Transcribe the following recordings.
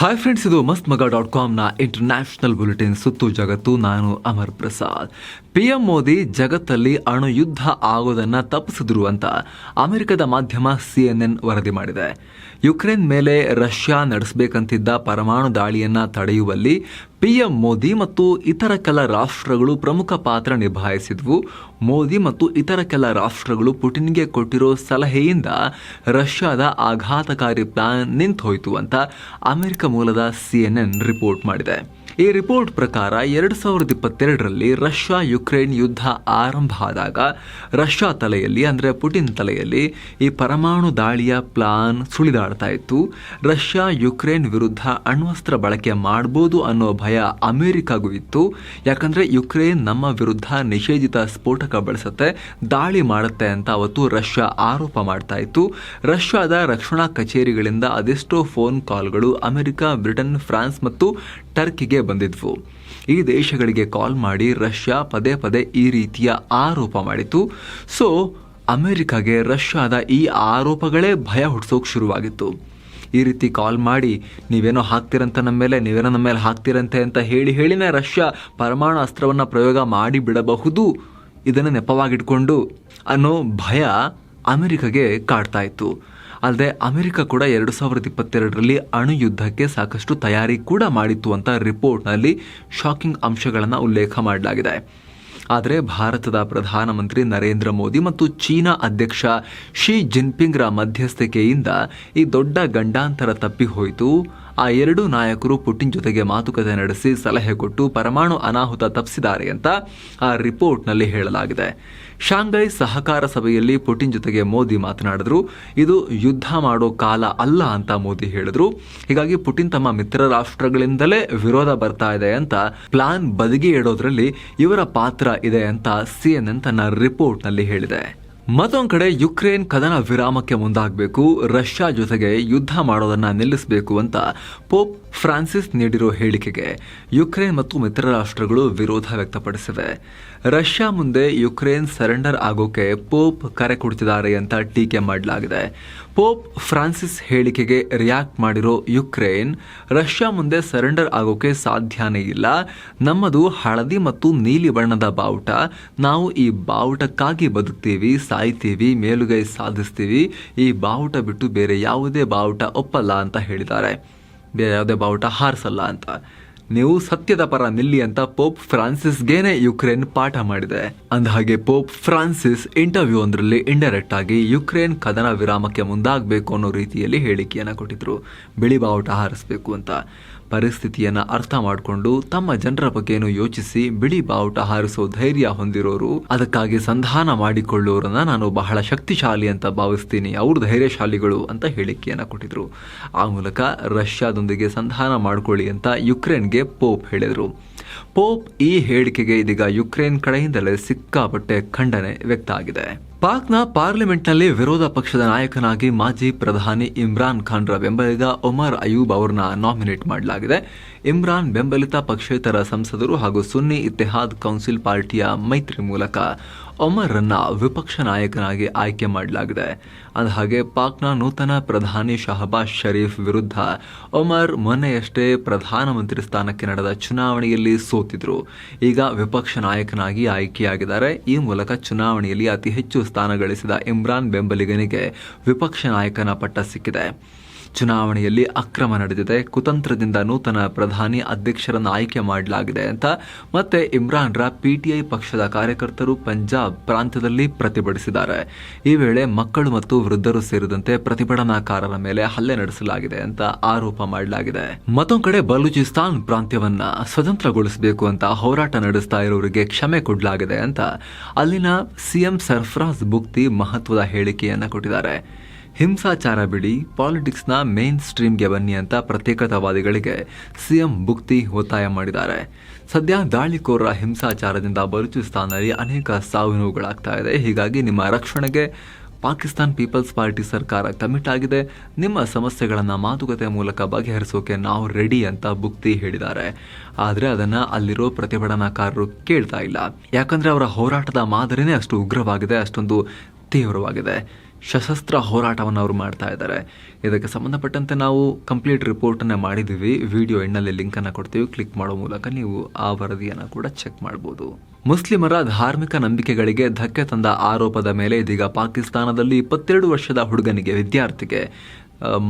Hi friends ಇದು ಮಸ್ತ್ ಮಗ ಡಾಟ್ ಕಾಮ್ನ ಇಂಟರ್ನ್ಯಾಷನಲ್ ಬುಲೆಟಿನ್ ಸುತ್ತು ಜಗತ್ತು. ನಾನು ಅಮರ್ ಪ್ರಸಾದ್. ಪಿ ಎಂ ಮೋದಿ ಜಗತ್ತಲ್ಲಿ ಅಣು ಯುದ್ಧ ಆಗೋದನ್ನು ತಪ್ಪಿಸಿದ್ರು ಅಂತ ಅಮೆರಿಕದ ಮಾಧ್ಯಮ ಸಿ ಎನ್ ಎನ್ ವರದಿ ಮಾಡಿದೆ. ಯುಕ್ರೇನ್ ಮೇಲೆ ರಷ್ಯಾ ನಡೆಸಬೇಕಂತಿದ್ದ ಪರಮಾಣು ದಾಳಿಯನ್ನು ತಡೆಯುವಲ್ಲಿ ಪಿಎಂ ಮೋದಿ ಮತ್ತು ಇತರ ಕೆಲ ರಾಷ್ಟ್ರಗಳು ಪ್ರಮುಖ ಪಾತ್ರ ನಿಭಾಯಿಸಿದ್ವು. ಮೋದಿ ಮತ್ತು ಇತರ ಕೆಲ ರಾಷ್ಟ್ರಗಳು ಪುಟಿನ್ಗೆ ಕೊಟ್ಟಿರೋ ಸಲಹೆಯಿಂದ ರಷ್ಯಾದ ಆಘಾತಕಾರಿ ಪ್ಲಾನ್ ಹೋಯಿತು ಅಂತ ಅಮೆರಿಕ ಮೂಲದ ಸಿಎನ್ಎನ್ ರಿಪೋರ್ಟ್ ಮಾಡಿದೆ. ಈ ರಿಪೋರ್ಟ್ ಪ್ರಕಾರ ಎರಡು ಸಾವಿರದ ಇಪ್ಪತ್ತೆರಡರಲ್ಲಿ ರಷ್ಯಾ ಯುಕ್ರೇನ್ ಯುದ್ಧ ಆರಂಭ ಆದಾಗ ರಷ್ಯಾ ತಲೆಯಲ್ಲಿ, ಅಂದರೆ ಪುಟಿನ್ ತಲೆಯಲ್ಲಿ ಈ ಪರಮಾಣು ದಾಳಿಯ ಪ್ಲಾನ್ ಸುಳಿದಾಡ್ತಾ ಇತ್ತು. ರಷ್ಯಾ ಯುಕ್ರೇನ್ ವಿರುದ್ಧ ಅಣ್ವಸ್ತ್ರ ಬಳಕೆ ಮಾಡ್ಬೋದು ಅನ್ನೋ ಭಯ ಅಮೆರಿಕಾಗೂ ಇತ್ತು. ಯಾಕಂದರೆ ಯುಕ್ರೇನ್ ನಮ್ಮ ವಿರುದ್ಧ ನಿಷೇಧಿತ ಸ್ಫೋಟಕ ಬಳಸುತ್ತೆ, ದಾಳಿ ಮಾಡುತ್ತೆ ಅಂತ ಅವತ್ತು ರಷ್ಯಾ ಆರೋಪ ಮಾಡ್ತಾ ಇತ್ತು. ರಷ್ಯಾದ ರಕ್ಷಣಾ ಕಚೇರಿಗಳಿಂದ ಅದೆಷ್ಟೋ ಫೋನ್ ಕಾಲ್ಗಳು ಅಮೆರಿಕ, ಬ್ರಿಟನ್, ಫ್ರಾನ್ಸ್ ಮತ್ತು ಟರ್ಕಿಗೆ ಬಂದಿದ್ವು. ಈ ದೇಶಗಳಿಗೆ ಕಾಲ್ ಮಾಡಿ ರಷ್ಯಾ ಪದೇ ಪದೇ ಈ ರೀತಿಯ ಆರೋಪ ಮಾಡಿತು ಸೊ, ಅಮೆರಿಕಾಗೆ ರಷ್ಯಾದ ಈ ಆರೋಪಗಳೇ ಭಯ ಹುಟ್ಟಿಸೋಕೆ ಶುರುವಾಗಿತ್ತು. ಈ ರೀತಿ ಕಾಲ್ ಮಾಡಿ, ನೀವೇನೋ ಹಾಕ್ತಿರಂತ ನಮ್ಮ ಮೇಲೆ, ನೀವೇನೋ ನಮ್ಮ ಮೇಲೆ ಹಾಕ್ತಿರಂತೆ ಅಂತ ಹೇಳಿ ಹೇಳಿನೇ ರಷ್ಯಾ ಪರಮಾಣು ಅಸ್ತ್ರವನ್ನು ಪ್ರಯೋಗ ಮಾಡಿ ಬಿಡಬಹುದು ಇದನ್ನು ನೆಪವಾಗಿಟ್ಕೊಂಡು ಅನ್ನೋ ಭಯ ಅಮೆರಿಕಗೆ ಕಾಡ್ತಾ ಇತ್ತು. ಅಲ್ಲದೆ ಅಮೆರಿಕ ಕೂಡ ಎರಡು ಸಾವಿರದ ಇಪ್ಪತ್ತೆರಡರಲ್ಲಿ ಅಣು ಯುದ್ಧಕ್ಕೆ ಸಾಕಷ್ಟು ತಯಾರಿ ಕೂಡ ಮಾಡಿತ್ತು ಅಂತ ರಿಪೋರ್ಟ್ನಲ್ಲಿ ಶಾಕಿಂಗ್ ಅಂಶಗಳನ್ನು ಉಲ್ಲೇಖ ಮಾಡಲಾಗಿದೆ. ಆದರೆ ಭಾರತದ ಪ್ರಧಾನಮಂತ್ರಿ ನರೇಂದ್ರ ಮೋದಿ ಮತ್ತು ಚೀನಾ ಅಧ್ಯಕ್ಷ ಶಿ ಜಿನ್ಪಿಂಗ್ರ ಮಧ್ಯಸ್ಥಿಕೆಯಿಂದ ಈ ದೊಡ್ಡ ಗಂಡಾಂತರ ತಪ್ಪಿ ಹೋಯಿತು ಆ ಎರಡೂ ನಾಯಕರು ಪುಟಿನ್ ಜೊತೆಗೆ ಮಾತುಕತೆ ನಡೆಸಿ ಸಲಹೆ ಕೊಟ್ಟು ಪರಮಾಣು ಅನಾಹುತ ತಪ್ಪಿಸಿದ್ದಾರೆ ಅಂತ ಆ ರಿಪೋರ್ಟ್ನಲ್ಲಿ ಹೇಳಲಾಗಿದೆ. ಶಾಂಘೈ ಸಹಕಾರ ಸಭೆಯಲ್ಲಿ ಪುಟಿನ್ ಜೊತೆಗೆ ಮೋದಿ ಮಾತನಾಡಿದ್ರು, ಇದು ಯುದ್ಧ ಮಾಡೋ ಕಾಲ ಅಲ್ಲ ಅಂತ ಮೋದಿ ಹೇಳಿದ್ರು. ಹೀಗಾಗಿ ಪುಟಿನ್ ತಮ್ಮ ಮಿತ್ರ ರಾಷ್ಟ್ರಗಳಿಂದಲೇ ವಿರೋಧ ಬರ್ತಾ ಇದೆ ಅಂತ ಪ್ಲಾನ್ ಬದಿಗೆ ಇಡೋದ್ರಲ್ಲಿ ಇವರ ಪಾತ್ರ ಇದೆ ಅಂತ ಸಿಎನ್ಎನ್ ತನ್ನ ರಿಪೋರ್ಟ್ನಲ್ಲಿ ಹೇಳಿದೆ. ಮತ್ತೊಂದು ಕಡೆ ಯುಕ್ರೇನ್ ಕದನ ವಿರಾಮಕ್ಕೆ ಮುಂದಾಗಬೇಕು, ರಷ್ಯಾ ಜೊತೆಗೆ ಯುದ್ಧ ಮಾಡೋದನ್ನು ನಿಲ್ಲಿಸಬೇಕು ಅಂತ ಪೋಪ್ ಫ್ರಾನ್ಸಿಸ್ ನೀಡಿರೋ ಹೇಳಿಕೆಗೆ ಯುಕ್ರೇನ್ ಮತ್ತು ಮಿತ್ರ ರಾಷ್ಟ್ರಗಳು ವಿರೋಧ ವ್ಯಕ್ತಪಡಿಸಿವೆ. ರಷ್ಯಾ ಮುಂದೆ ಯುಕ್ರೇನ್ ಸರೆಂಡರ್ ಆಗೋಕೆ ಪೋಪ್ ಕರೆ ಕೊಡ್ತಿದ್ದಾರೆ ಅಂತ ಟೀಕೆ ಮಾಡಲಾಗಿದೆ. ಪೋಪ್ ಫ್ರಾನ್ಸಿಸ್ ಹೇಳಿಕೆಗೆ ರಿಯಾಕ್ಟ್ ಮಾಡಿರೋ ಯುಕ್ರೇನ್, ರಷ್ಯಾ ಮುಂದೆ ಸರೆಂಡರ್ ಆಗೋಕೆ ಸಾಧ್ಯನೇ ಇಲ್ಲ. ನಮ್ಮದು ಹಳದಿ ಮತ್ತು ನೀಲಿ ಬಣ್ಣದ ಬಾವುಟ. ನಾವು ಈ ಬಾವುಟಕ್ಕಾಗಿ ಬದುಕ್ತೀವಿ, ಸಾಯ್ತೀವಿ, ಮೇಲುಗೈ ಸಾಧಿಸ್ತೀವಿ. ಈ ಬಾವುಟ ಬಿಟ್ಟು ಬೇರೆ ಯಾವುದೇ ಬಾವುಟ ಒಪ್ಪಲ್ಲ ಅಂತ ಹೇಳಿದ್ದಾರೆ. ಬೇರೆ ಯಾವುದೇ ಬಾವುಟ ಹಾರಿಸಲ್ಲ ಅಂತ. ನೀವು ಸತ್ಯದ ಪರ ನಿಲ್ಲಿ ಅಂತ ಪೋಪ್ ಫ್ರಾನ್ಸಿಸ್ಗೇನೆ ಯುಕ್ರೇನ್ ಪಾಠ ಮಾಡಿದೆ. ಅಂದಹಾಗೆ ಪೋಪ್ ಫ್ರಾನ್ಸಿಸ್ ಇಂಟರ್ವ್ಯೂ ಒಂದರಲ್ಲಿ ಇಂಡೈರೆಕ್ಟ್ ಆಗಿ ಯುಕ್ರೇನ್ ಕದನ ವಿರಾಮಕ್ಕೆ ಮುಂದಾಗಬೇಕು ಅನ್ನೋ ರೀತಿಯಲ್ಲಿ ಹೇಳಿಕೆಯನ್ನು ಕೊಟ್ಟಿದ್ರು. ಬಿಳಿ ಬಾವುಟ ಹಾರಿಸಬೇಕು ಅಂತ. ಪರಿಸ್ಥಿತಿಯನ್ನ ಅರ್ಥ ಮಾಡಿಕೊಂಡು ತಮ್ಮ ಜನರ ಬಗ್ಗೆನೂ ಯೋಚಿಸಿ ಬಿಳಿ ಬಾವುಟ ಹಾರಿಸೋ ಧೈರ್ಯ ಹೊಂದಿರೋರು, ಅದಕ್ಕಾಗಿ ಸಂಧಾನ ಮಾಡಿಕೊಳ್ಳೋರನ್ನ ನಾನು ಬಹಳ ಶಕ್ತಿಶಾಲಿ ಅಂತ ಭಾವಿಸ್ತೀನಿ, ಅವರು ಧೈರ್ಯಶಾಲಿಗಳು ಅಂತ ಹೇಳಿಕೆಯನ್ನ ಕೊಟ್ಟಿದ್ರು. ಆ ಮೂಲಕ ರಷ್ಯಾದೊಂದಿಗೆ ಸಂಧಾನ ಮಾಡಿಕೊಳ್ಳಿ ಅಂತ ಯುಕ್ರೇನ್ಗೆ ಪೋಪ್ ಹೇಳಿದರು. ಪೋಪ್ ಈ ಹೇಳಿಕೆಗೆ ಇದೀಗ ಯುಕ್ರೇನ್ ಕಡೆಯಿಂದಲೇ ಸಿಕ್ಕಾಪಟ್ಟೆ ಖಂಡನೆ ವ್ಯಕ್ತ ಆಗಿದೆ ಪಾಕ್ನ ಪಾರ್ಲಿಮೆಂಟ್ನಲ್ಲಿ ವಿರೋಧ ಪಕ್ಷದ ನಾಯಕನಾಗಿ ಮಾಜಿ ಪ್ರಧಾನಿ ಇಮ್ರಾನ್ ಖಾನ್ರ ಬೆಂಬಲಿಗ ಒಮರ್ ಅಯೂಬ್ ಅವರನ್ನ ನಾಮಿನೇಟ್ ಮಾಡಲಾಗಿದೆ. ಇಮ್ರಾನ್ ಬೆಂಬಲಿತ ಪಕ್ಷೇತರ ಸಂಸದರು ಹಾಗೂ ಸುನ್ನಿ ಇತ್ತೆಹಾದ್ ಕೌನ್ಸಿಲ್ ಪಾರ್ಟಿಯ ಮೈತ್ರಿ ಮೂಲಕ ಒಮರ್ರನ್ನ ವಿಪಕ್ಷ ನಾಯಕನಾಗಿ ಆಯ್ಕೆ ಮಾಡಲಾಗಿದೆ. ಅಂದಹಾಗೆ ಪಾಕ್ನ ನೂತನ ಪ್ರಧಾನಿ ಶಹಬಾಜ್ ಶರೀಫ್ ವಿರುದ್ಧ ಒಮರ್ ಮೊನ್ನೆಯಷ್ಟೇ ಪ್ರಧಾನಮಂತ್ರಿ ಸ್ಥಾನಕ್ಕೆ ನಡೆದ ಚುನಾವಣೆಯಲ್ಲಿ ಸೋತಿದ್ರು. ಈಗ ವಿಪಕ್ಷ ನಾಯಕನಾಗಿ ಆಯ್ಕೆಯಾಗಿದ್ದಾರೆ. ಈ ಮೂಲಕ ಚುನಾವಣೆಯಲ್ಲಿ ಅತಿ ಹೆಚ್ಚು ಸ್ಥಾನ ಗಳಿಸಿದ ಇಮ್ರಾನ್ ಬೆಂಬಲಿಗನಿಗೆ ವಿಪಕ್ಷ ನಾಯಕನ ಪಟ್ಟ ಸಿಕ್ಕಿದೆ. ಚುನಾವಣೆಯಲ್ಲಿ ಅಕ್ರಮ ನಡೆದಿದೆ. ಕುತಂತ್ರದಿಂದ ನೂತನ ಪ್ರಧಾನಿ ಅಧ್ಯಕ್ಷರನ್ನು ಆಯ್ಕೆ ಮಾಡಲಾಗಿದೆ ಅಂತ. ಮತ್ತೆ ಇಮ್ರಾನ್ರ ಪಿಟಿಐ ಪಕ್ಷದ ಕಾರ್ಯಕರ್ತರು ಪಂಜಾಬ್ ಪ್ರಾಂತ್ಯದಲ್ಲಿ ಪ್ರತಿಭಟಿಸಿದ್ದಾರೆ. ಈ ವೇಳೆ ಮಕ್ಕಳು ಮತ್ತು ವೃದ್ಧರು ಸೇರಿದಂತೆ ಪ್ರತಿಭಟನಾಕಾರರ ಮೇಲೆ ಹಲ್ಲೆ ನಡೆಸಲಾಗಿದೆ ಅಂತ ಆರೋಪ ಮಾಡಲಾಗಿದೆ. ಮತ್ತೊಂದು ಕಡೆ ಬಲೂಚಿಸ್ತಾನ್ ಪ್ರಾಂತ್ಯವನ್ನ ಸ್ವತಂತ್ರಗೊಳಿಸಬೇಕು ಅಂತ ಹೋರಾಟ ನಡೆಸ್ತಾ ಇರೋರಿಗೆ ಕ್ಷಮೆ ಕೊಡಲಾಗಿದೆ ಅಂತ ಅಲ್ಲಿನ ಸಿಎಂ ಸರ್ಫರಾಜ್ ಬುಕ್ತಿ ಮಹತ್ವದ ಹೇಳಿಕೆಯನ್ನ ಕೊಟ್ಟಿದ್ದಾರೆ. ಹಿಂಸಾಚಾರ ಬಿಡಿ, ಪಾಲಿಟಿಕ್ಸ್ನ ಮೇನ್ ಸ್ಟ್ರೀಮ್ಗೆ ಬನ್ನಿ ಅಂತ ಪ್ರತ್ಯೇಕತಾವಾದಿಗಳಿಗೆ ಸಿಎಂ ಬುಕ್ತಿ ಒತ್ತಾಯ ಮಾಡಿದ್ದಾರೆ. ಸದ್ಯ ದಾಳಿಕೋರರ ಹಿಂಸಾಚಾರದಿಂದ ಬಲೂಚಿಸ್ತಾನದಲ್ಲಿ ಅನೇಕ ಸಾವು ನೋವುಗಳಾಗ್ತಾ ಇದೆ. ಹೀಗಾಗಿ ನಿಮ್ಮ ರಕ್ಷಣೆಗೆ ಪಾಕಿಸ್ತಾನ್ ಪೀಪಲ್ಸ್ ಪಾರ್ಟಿ ಸರ್ಕಾರ ಕಮಿಟ್ ಆಗಿದೆ ನಿಮ್ಮ ಸಮಸ್ಯೆಗಳನ್ನು ಮಾತುಕತೆ ಮೂಲಕ ಬಗೆಹರಿಸೋಕೆ ನಾವು ರೆಡಿ ಅಂತ ಬುಕ್ತಿ ಹೇಳಿದ್ದಾರೆ. ಆದರೆ ಅದನ್ನು ಅಲ್ಲಿರೋ ಪ್ರತಿಭಟನಾಕಾರರು ಕೇಳ್ತಾ ಇಲ್ಲ. ಯಾಕಂದರೆ ಅವರ ಹೋರಾಟದ ಮಾದರಿನೇ ಅಷ್ಟು ಉಗ್ರವಾಗಿದೆ, ಅಷ್ಟೊಂದು ತೀವ್ರವಾಗಿದೆ. ಸಶಸ್ತ್ರ ಹೋರಾಟವನ್ನು ಅವರು ಮಾಡ್ತಾ ಇದ್ದಾರೆ. ಇದಕ್ಕೆ ಸಂಬಂಧಪಟ್ಟಂತೆ ನಾವು ಕಂಪ್ಲೀಟ್ ರಿಪೋರ್ಟನ್ನು ಮಾಡಿದ್ದೀವಿ. ವಿಡಿಯೋ ಎಣ್ಣಲ್ಲಿ ಲಿಂಕನ್ನು ಕೊಡ್ತೀವಿ. ಕ್ಲಿಕ್ ಮಾಡೋ ಮೂಲಕ ನೀವು ಆ ವರದಿಯನ್ನು ಕೂಡ ಚೆಕ್ ಮಾಡ್ಬೋದು. ಮುಸ್ಲಿಮರ ಧಾರ್ಮಿಕ ನಂಬಿಕೆಗಳಿಗೆ ಧಕ್ಕೆ ತಂದ ಆರೋಪದ ಮೇಲೆ ಇದೀಗ ಪಾಕಿಸ್ತಾನದಲ್ಲಿ ಇಪ್ಪತ್ತೆರಡು ವರ್ಷದ ಹುಡುಗನಿಗೆ ವಿದ್ಯಾರ್ಥಿಗೆ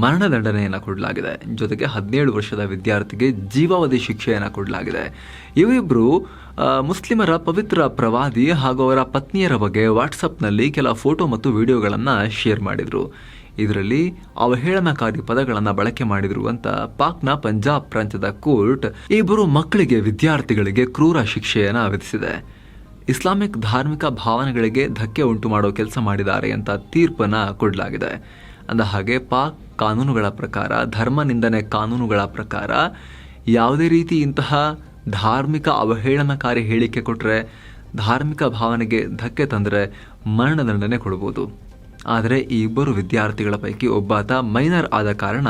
ಮರಣದಂಡನೆಯನ್ನು ಕೊಡಲಾಗಿದೆ. ಜೊತೆಗೆ ಹದಿನೇಳು ವರ್ಷದ ವಿದ್ಯಾರ್ಥಿಗೆ ಜೀವಾವಧಿ ಶಿಕ್ಷೆಯನ್ನು ಕೊಡಲಾಗಿದೆ. ಇವಿಬ್ಬರು ಮುಸ್ಲಿಮರ ಪವಿತ್ರ ಪ್ರವಾದಿ ಹಾಗೂ ಅವರ ಪತ್ನಿಯರ ಬಗ್ಗೆ ವಾಟ್ಸಪ್ನಲ್ಲಿ ಕೆಲ ಫೋಟೋ ಮತ್ತು ವಿಡಿಯೋಗಳನ್ನು ಶೇರ್ ಮಾಡಿದರು. ಇದರಲ್ಲಿ ಅವಹೇಳನಕಾರಿ ಪದಗಳನ್ನು ಬಳಕೆ ಮಾಡಿದರು ಅಂತ ಪಾಕ್ನ ಪಂಜಾಬ್ ಪ್ರಾಂತ್ಯದ ಕೋರ್ಟ್ ಇಬ್ಬರು ಮಕ್ಕಳಿಗೆ ವಿದ್ಯಾರ್ಥಿಗಳಿಗೆ ಕ್ರೂರ ಶಿಕ್ಷೆಯನ್ನು ವಿಧಿಸಿದೆ. ಇಸ್ಲಾಮಿಕ್ ಧಾರ್ಮಿಕ ಭಾವನೆಗಳಿಗೆ ಧಕ್ಕೆ ಉಂಟು ಮಾಡೋ ಕೆಲಸ ಮಾಡಿದ್ದಾರೆ ಅಂತ ತೀರ್ಪನ್ನು ಕೊಡಲಾಗಿದೆ. ಅಂದ ಹಾಗೆ ಪಾಕ್ ಕಾನೂನುಗಳ ಪ್ರಕಾರ, ಧರ್ಮ ನಿಂದನೆ ಕಾನೂನುಗಳ ಪ್ರಕಾರ ಯಾವುದೇ ರೀತಿ ಇಂತಹ ಧಾರ್ಮಿಕ ಅವಹೇಳನಕಾರಿ ಹೇಳಿಕೆ ಕೊಟ್ಟರೆ ಧಾರ್ಮಿಕ ಭಾವನೆಗೆ ಧಕ್ಕೆ ತಂದರೆ ಮರಣದಂಡನೆ ಕೊಡ್ಬೋದು. ಆದರೆ ಈ ಇಬ್ಬರು ವಿದ್ಯಾರ್ಥಿಗಳ ಪೈಕಿ ಒಬ್ಬಾತ ಮೈನರ್ ಆದ ಕಾರಣ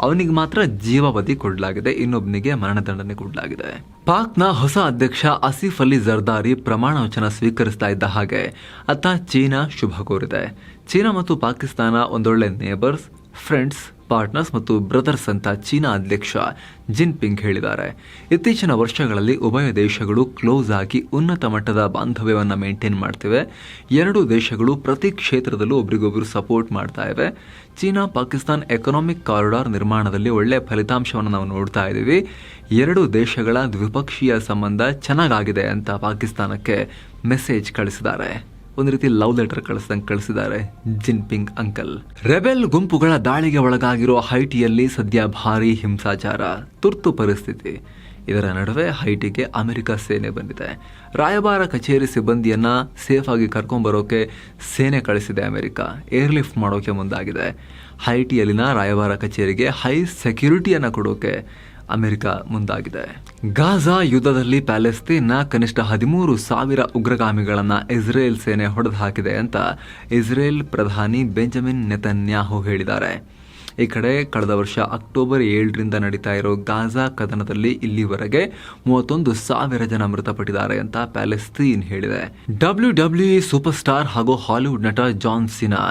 ಅವನಿಗೆ ಮಾತ್ರ ಜೀವಾವಧಿ ಕೊಡಲಾಗಿದೆ ಇನ್ನೊಬ್ಬನಿಗೆ ಮರಣದಂಡನೆ ಕೊಡಲಾಗಿದೆ. ಪಾಕ್ನ ಹೊಸ ಅಧ್ಯಕ್ಷ ಅಸೀಫ್ ಅಲಿ ಜರ್ದಾರಿ ಪ್ರಮಾಣ ವಚನ ಸ್ವೀಕರಿಸ್ತಾ ಇದ್ದ ಹಾಗೆ ಅತ್ತ ಚೀನಾ ಶುಭ ಕೋರಿದೆ. ಚೀನಾ ಮತ್ತು ಪಾಕಿಸ್ತಾನ ಒಂದೊಳ್ಳೆ ನೇಬರ್ಸ್ ಫ್ರೆಂಡ್ಸ್ ಪಾರ್ಟ್ನರ್ಸ್ ಮತ್ತು ಬ್ರದರ್ಸ್ ಅಂತ ಚೀನಾ ಅಧ್ಯಕ್ಷ ಜಿನ್ಪಿಂಗ್ ಹೇಳಿದ್ದಾರೆ. ಇತ್ತೀಚಿನ ವರ್ಷಗಳಲ್ಲಿ ಉಭಯ ದೇಶಗಳು ಕ್ಲೋಸ್ ಆಗಿ ಉನ್ನತ ಮಟ್ಟದ ಬಾಂಧವ್ಯವನ್ನು ಮೇಂಟೈನ್ ಮಾಡ್ತಿವೆ. ಎರಡೂ ದೇಶಗಳು ಪ್ರತಿ ಕ್ಷೇತ್ರದಲ್ಲೂ ಒಬ್ರಿಗೊಬ್ಬರು ಸಪೋರ್ಟ್ ಮಾಡ್ತಾ ಇವೆ. ಚೀನಾ ಪಾಕಿಸ್ತಾನ್ ಎಕನಾಮಿಕ್ ಕಾರಿಡಾರ್ ನಿರ್ಮಾಣದಲ್ಲಿ ಒಳ್ಳೆಯ ಫಲಿತಾಂಶವನ್ನು ನಾವು ನೋಡ್ತಾ ಇದ್ದೀವಿ. ಎರಡೂ ದೇಶಗಳ ದ್ವಿಪಕ್ಷೀಯ ಸಂಬಂಧ ಚೆನ್ನಾಗಾಗಿದೆ ಅಂತ ಪಾಕಿಸ್ತಾನಕ್ಕೆ ಮೆಸೇಜ್ ಕಳಿಸಿದ್ದಾರೆ. ಒಂದು ರೀತಿ ಲವ್ ಲೆಟರ್ ಕಳಿಸ್ದಂಗೆ ಕಳಿಸಿದ್ದಾರೆ ಜಿನ್ಪಿಂಗ್ ಅಂಕಲ್. ರೆಬೆಲ್ ಗುಂಪುಗಳ ದಾಳಿಗೆ ಒಳಗಾಗಿರೋ ಹೈಟಿಯಲ್ಲಿ ಸದ್ಯ ಭಾರೀ ಹಿಂಸಾಚಾರ, ತುರ್ತು ಪರಿಸ್ಥಿತಿ. ಇದರ ನಡುವೆ ಹೈಟಿಗೆ ಅಮೆರಿಕ ಸೇನೆ ಬಂದಿದೆ. ರಾಯಭಾರ ಕಚೇರಿ ಸಿಬ್ಬಂದಿಯನ್ನು ಸೇಫ್ ಆಗಿ ಕರ್ಕೊಂಡ್ಬರೋಕೆ ಸೇನೆ ಕಳಿಸಿದೆ ಅಮೆರಿಕ. ಏರ್ಲಿಫ್ಟ್ ಮಾಡೋಕೆ ಮುಂದಾಗಿದೆ. ಹೈಟಿಯಲ್ಲಿನ ರಾಯಭಾರ ಕಚೇರಿಗೆ ಹೈ ಸೆಕ್ಯೂರಿಟಿಯನ್ನು ಕೊಡೋಕೆ ಅಮೆರಿಕ ಮುಂದಾಗಿದೆ. ಗಾಜಾ ಯುದ್ಧದಲ್ಲಿ ಪ್ಯಾಲೆಸ್ತೀನ್ನ ಕನಿಷ್ಠ ಹದಿಮೂರು ಸಾವಿರ ಉಗ್ರಗಾಮಿಗಳನ್ನು ಇಸ್ರೇಲ್ ಸೇನೆ ಹೊಡೆದು ಹಾಕಿದೆ ಅಂತ ಇಸ್ರೇಲ್ ಪ್ರಧಾನಿ ಬೆಂಜಮಿನ್ ನೆತನ್ಯಾಹು ಹೇಳಿದ್ದಾರೆ. ಈ ಕಡೆ ಕಳೆದ ವರ್ಷ ಅಕ್ಟೋಬರ್ ಏಳರಿಂದ ನಡೀತಾ ಇರೋ ಗಾಜಾ ಕದನದಲ್ಲಿ ಇಲ್ಲಿವರೆಗೆ ಮೂವತ್ತೊಂದು ಸಾವಿರ ಜನ ಮೃತಪಟ್ಟಿದ್ದಾರೆ ಅಂತ ಪ್ಯಾಲೆಸ್ತೀನ್ ಹೇಳಿದೆ. ಡಬ್ಲ್ಯೂ ಡಬ್ಲ್ಯೂ ಸೂಪರ್ ಸ್ಟಾರ್ ಹಾಗೂ ಹಾಲಿವುಡ್ ನಟ ಜಾನ್ ಸಿನಾ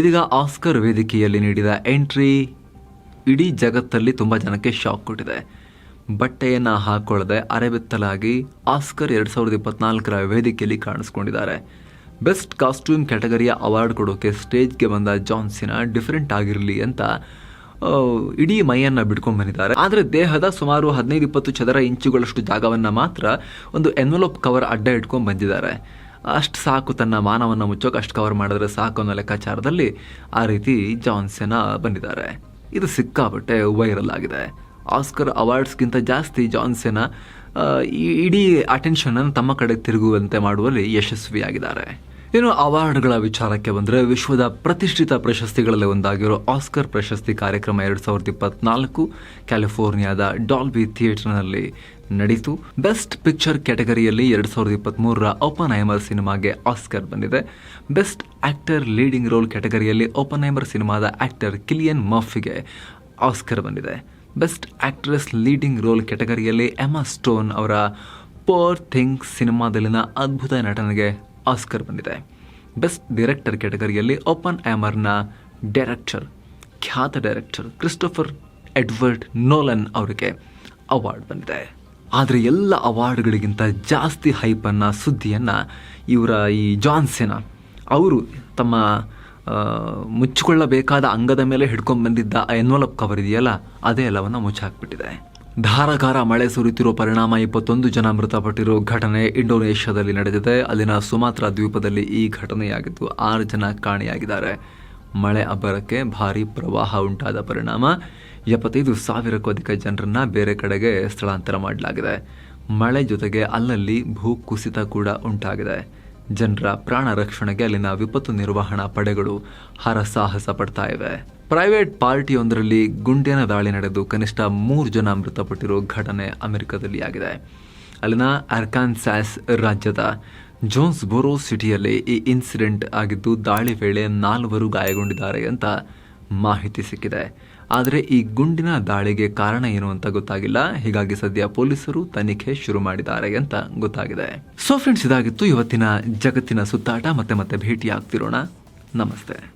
ಇದೀಗ ಆಸ್ಕರ್ ವೇದಿಕೆಯಲ್ಲಿ ನೀಡಿದ ಎಂಟ್ರಿ ಇಡೀ ಜಗತ್ತಲ್ಲಿ ತುಂಬ ಜನಕ್ಕೆ ಶಾಕ್ ಕೊಟ್ಟಿದೆ. ಬಟ್ಟೆಯನ್ನು ಹಾಕೊಳ್ಳದೆ ಅರೆಬೆತ್ತಲಾಗಿ ಆಸ್ಕರ್ ಎರಡು ಸಾವಿರದ ಇಪ್ಪತ್ನಾಲ್ಕರ ವೇದಿಕೆಯಲ್ಲಿ ಕಾಣಿಸ್ಕೊಂಡಿದ್ದಾರೆ. ಬೆಸ್ಟ್ ಕಾಸ್ಟ್ಯೂಮ್ ಕ್ಯಾಟಗರಿಯ ಅವಾರ್ಡ್ ಕೊಡೋಕೆ ಸ್ಟೇಜ್ಗೆ ಬಂದ ಜಾನ್ಸಿನ ಡಿಫ್ರೆಂಟ್ ಆಗಿರಲಿ ಅಂತ ಇಡೀ ಮೈಯನ್ನು ಬಿಡ್ಕೊಂಡು ಬಂದಿದ್ದಾರೆ. ಆದರೆ ದೇಹದ ಸುಮಾರು ಹದಿನೈದು, ಇಪ್ಪತ್ತು ಚದರ ಇಂಚುಗಳಷ್ಟು ಜಾಗವನ್ನು ಮಾತ್ರ ಒಂದು ಎನ್ವಲೋಪ್ ಕವರ್ ಅಡ್ಡ ಇಟ್ಕೊಂಡು ಬಂದಿದ್ದಾರೆ. ಅಷ್ಟು ಸಾಕು ತನ್ನ ಮಾನವನ್ನು ಮುಚ್ಚೋಕೆ ಅಷ್ಟು ಕವರ್ ಮಾಡಿದ್ರೆ ಸಾಕು ಅನ್ನೋ ಲೆಕ್ಕಾಚಾರದಲ್ಲಿ ಆ ರೀತಿ ಜಾನ್ಸನ್ ಬಂದಿದ್ದಾರೆ. ಇದು ಸಿಕ್ಕಾಪಟ್ಟೆ ವೈರಲ್ ಆಗಿದೆ ಆಸ್ಕರ್ ಅವಾರ್ಡ್ಸ್ಗಿಂತ ಜಾಸ್ತಿ ಜಾನ್ಸೆನ ಇಡೀ ಅಟೆನ್ಷನನ್ನು ತಮ್ಮ ಕಡೆ ತಿರುಗುವಂತೆ ಮಾಡುವಲ್ಲಿ ಯಶಸ್ವಿಯಾಗಿದ್ದಾರೆ. ಇನ್ನು ಅವಾರ್ಡ್ಗಳ ವಿಚಾರಕ್ಕೆ ಬಂದರೆ ವಿಶ್ವದ ಪ್ರತಿಷ್ಠಿತ ಪ್ರಶಸ್ತಿಗಳಲ್ಲಿ ಒಂದಾಗಿರೋ ಆಸ್ಕರ್ ಪ್ರಶಸ್ತಿ ಕಾರ್ಯಕ್ರಮ ಎರಡು ಸಾವಿರದ ಇಪ್ಪತ್ನಾಲ್ಕು ಕ್ಯಾಲಿಫೋರ್ನಿಯಾದ ಡಾಲ್ಬಿ ಥಿಯೇಟರ್ನಲ್ಲಿ ನಡೀತು. ಬೆಸ್ಟ್ ಪಿಕ್ಚರ್ ಕ್ಯಾಟಗರಿಯಲ್ಲಿ ಎರಡು ಸಾವಿರದ ಇಪ್ಪತ್ತ್ಮೂರರ ಓಪನ್ ಐಮರ್ ಸಿನಿಮಾಗೆ ಆಸ್ಕರ್ ಬಂದಿದೆ. ಬೆಸ್ಟ್ ಆಕ್ಟರ್ ಲೀಡಿಂಗ್ ರೋಲ್ ಕ್ಯಾಟಗರಿಯಲ್ಲಿ ಓಪನ್ ಐಮರ್ ಸಿನಿಮಾದ ಆಕ್ಟರ್ ಕಿಲಿಯನ್ ಮಫಿಗೆ ಆಸ್ಕರ್ ಬಂದಿದೆ. ಬೆಸ್ಟ್ ಆಕ್ಟ್ರೆಸ್ ಲೀಡಿಂಗ್ ರೋಲ್ ಕ್ಯಾಟಗರಿಯಲ್ಲಿ ಎಮಾ ಸ್ಟೋನ್ ಅವರ ಪೋರ್ ಥಿಂಗ್ ಸಿನಿಮಾದಲ್ಲಿನ ಅದ್ಭುತ ನಟನೆಗೆ ಆಸ್ಕರ್ ಬಂದಿದೆ. ಬೆಸ್ಟ್ ಡೈರೆಕ್ಟರ್ ಕ್ಯಾಟಗರಿಯಲ್ಲಿ ಓಪನ್ ಆಮರ್ನ ಡೈರೆಕ್ಟರ್ ಖ್ಯಾತ ಡೈರೆಕ್ಟರ್ ಕ್ರಿಸ್ಟೋಫರ್ ಎಡ್ವರ್ಡ್ ನೋಲನ್ ಅವರಿಗೆ ಅವಾರ್ಡ್ ಬಂದಿದೆ. ಆದರೆ ಎಲ್ಲ ಅವಾರ್ಡ್ಗಳಿಗಿಂತ ಜಾಸ್ತಿ ಹೈಪನ್ನು ಸುದ್ದಿಯನ್ನು ಇವರ ಈ ಜಾನ್ಸೆನ ಅವರು ತಮ್ಮ ಮುಚ್ಚಿಕೊಳ್ಳಬೇಕಾದ ಅಂಗದ ಮೇಲೆ ಹಿಡ್ಕೊಂಡು ಬಂದಿದ್ದ ಎನ್ವಲಪ್ ಕವರ್ ಇದೆಯಲ್ಲ, ಅದೇ ಎಲ್ಲವನ್ನು ಮುಚ್ಚಾಕ್ಬಿಟ್ಟಿದೆ. ಧಾರಾಕಾರ ಮಳೆ ಸುರಿತಿರೋ ಪರಿಣಾಮ ಇಪ್ಪತ್ತೊಂದು ಜನ ಮೃತಪಟ್ಟಿರೋ ಘಟನೆ ಇಂಡೋನೇಷ್ಯಾದಲ್ಲಿ ನಡೆದಿದೆ. ಅಲ್ಲಿನ ಸುಮಾತ್ರ ದ್ವೀಪದಲ್ಲಿ ಈ ಘಟನೆಯಾಗಿದ್ದು ಆರು ಜನ ಕಾಣೆಯಾಗಿದ್ದಾರೆ. ಮಳೆ ಅಬ್ಬರಕ್ಕೆ ಭಾರಿ ಪ್ರವಾಹ ಉಂಟಾದ ಪರಿಣಾಮ ಎಪ್ಪತ್ತೈದು ಸಾವಿರಕ್ಕೂ ಅಧಿಕ ಜನರನ್ನ ಬೇರೆ ಕಡೆಗೆ ಸ್ಥಳಾಂತರ ಮಾಡಲಾಗಿದೆ. ಮಳೆ ಜೊತೆಗೆ ಅಲ್ಲಲ್ಲಿ ಭೂ ಕುಸಿತ ಕೂಡ ಉಂಟಾಗಿದೆ. ಜನರ ಪ್ರಾಣ ರಕ್ಷಣೆಗೆ ಅಲ್ಲಿನ ವಿಪತ್ತು ನಿರ್ವಹಣಾ ಪಡೆಗಳು ಹರಸಾಹಸ ಪಡ್ತಾ ಇವೆ. ಪ್ರೈವೇಟ್ ಪಾರ್ಟಿಯೊಂದರಲ್ಲಿ ಗುಂಡಿನ ದಾಳಿ ನಡೆದು ಕನಿಷ್ಠ ಮೂರು ಜನ ಮೃತಪಟ್ಟಿರೋ ಘಟನೆ ಅಮೆರಿಕದಲ್ಲಿ ಆಗಿದೆ ಅಲ್ಲಿನ ಅರ್ಕಾನ್ಸಾಸ್ ರಾಜ್ಯದ ಜೋನ್ಸ್ಬೋರೋ ಸಿಟಿಯಲ್ಲಿ ಈ ಇನ್ಸಿಡೆಂಟ್ ಆಗಿದ್ದು ದಾಳಿ ವೇಳೆ ನಾಲ್ವರು ಗಾಯಗೊಂಡಿದ್ದಾರೆ ಅಂತ ಮಾಹಿತಿ ಸಿಕ್ಕಿದೆ. ಆದರೆ ಈ ಗುಂಡಿನ ದಾಳಿಗೆ ಕಾರಣ ಏನು ಅಂತ ಗೊತ್ತಾಗಿಲ್ಲ. ಹೀಗಾಗಿ ಸದ್ಯ ಪೊಲೀಸರು ತನಿಖೆ ಶುರು ಮಾಡಿದ್ದಾರೆ ಅಂತ ಗೊತ್ತಾಗಿದೆ. ಸೊ ಫ್ರೆಂಡ್ಸ್, ಇದಾಗಿತ್ತು ಇವತ್ತಿನ ಜಗತ್ತಿನ ಸುತ್ತಾಟ. ಮತ್ತೆ ಮತ್ತೆ ಭೇಟಿ ಆಗ್ತಿರೋಣ ನಮಸ್ತೆ.